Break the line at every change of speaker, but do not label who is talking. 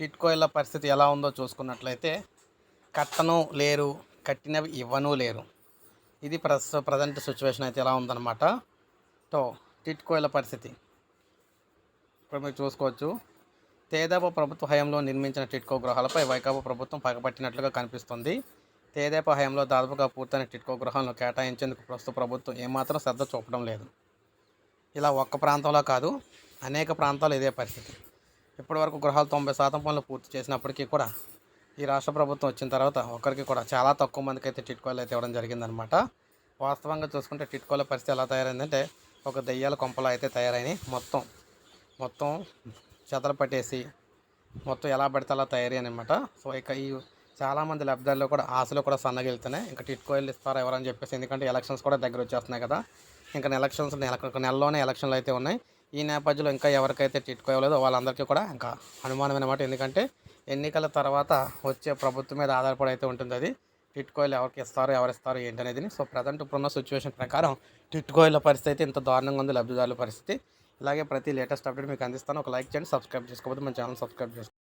టిట్కోయిల పరిస్థితి ఎలా ఉందో చూసుకున్నట్లయితే కట్టను లేరు కట్టినవి ఇవ్వను లేరు. ఇది ప్రస్తుత ప్రజెంట్ సిచ్యువేషన్ అయితే ఎలా ఉందన్నమాట. టో టిట్కోయిల పరిస్థితి. ఇప్పుడు మీరు చూసుకోవచ్చు. తేదాప ప్రభుత్వ హయంలో నిర్మించిన టిట్కో గృహాలపై వైకాపా ప్రభుత్వం పగపట్టినట్లుగా కనిపిస్తుంది. తేదేపా హయంలో దాదాపుగా పూర్తయిన టిట్కో గృహాలను కేటాయించేందుకు ప్రస్తుత ప్రభుత్వం ఏమాత్రం శ్రద్ధ చూపడం లేదు. ఇలా ఒక్క ప్రాంతంలో కాదు అనేక ప్రాంతాలు ఇదే పరిస్థితి. ఇప్పటివరకు గృహాలు తొంభై శాతం పనులు పూర్తి చేసినప్పటికీ కూడా ఈ రాష్ట్ర ప్రభుత్వం వచ్చిన తర్వాత ఒకరికి కూడా చాలా తక్కువ మందికి అయితే టిట్కోలు అయితే ఇవ్వడం జరిగిందనమాట వాస్తవంగా చూసుకుంటే టిట్కోల పరిస్థితి ఎలా తయారైందంటే ఒక దెయ్యాల కొంపలు అయితే తయారైనాయి. మొత్తం మొత్తం చెదలు పట్టేసి మొత్తం ఎలా పడితే అలా తయారీ అనమాట సో ఇక ఈ చాలామంది లబ్ధాల్లో కూడా ఆశలు కూడా సన్నగిలుతున్నాయి ఇంకా టిట్కోయలు ఇస్తారా ఎవరని చెప్పేసి ఎందుకంటే ఎలక్షన్స్ కూడా దగ్గర వచ్చేస్తున్నాయి కదా. ఇంకా ఎలక్షన్స్ నెల ఒక నెలలోనే ఎలక్షన్లు అయితే ఉన్నాయి. ఈ నేపథ్యంలో ఇంకా ఎవరికైతే టిట్కో ఇవ్వలేదో వాళ్ళందరికీ కూడా ఇంకా అనుమానం అనమాట ఎందుకంటే ఎన్నికల తర్వాత వచ్చే ప్రభుత్వం మీద ఆధారపడి అయితే ఉంటుంది అది. టిట్కోయిలు ఎవరికి ఇస్తారు ఎవరు ఇస్తారు ఏంటి అనేది సో ప్రజెంట్ ఇప్పుడున్న సిచ్యువేషన్ ప్రకారం టిట్కోయిల పరిస్థితి అయితే ఇంత దారుణంగా ఉంది లబ్ధిదారుల పరిస్థితి. ఇలాగే ప్రతి లేటెస్ట్ అప్డేట్ మీకు అందిస్తాను. ఒక లైక్ చేయండి సబ్స్క్రైబ్ చేసుకోకపోతే మన ఛానల్ సబ్స్క్రైబ్ చేసుకోండి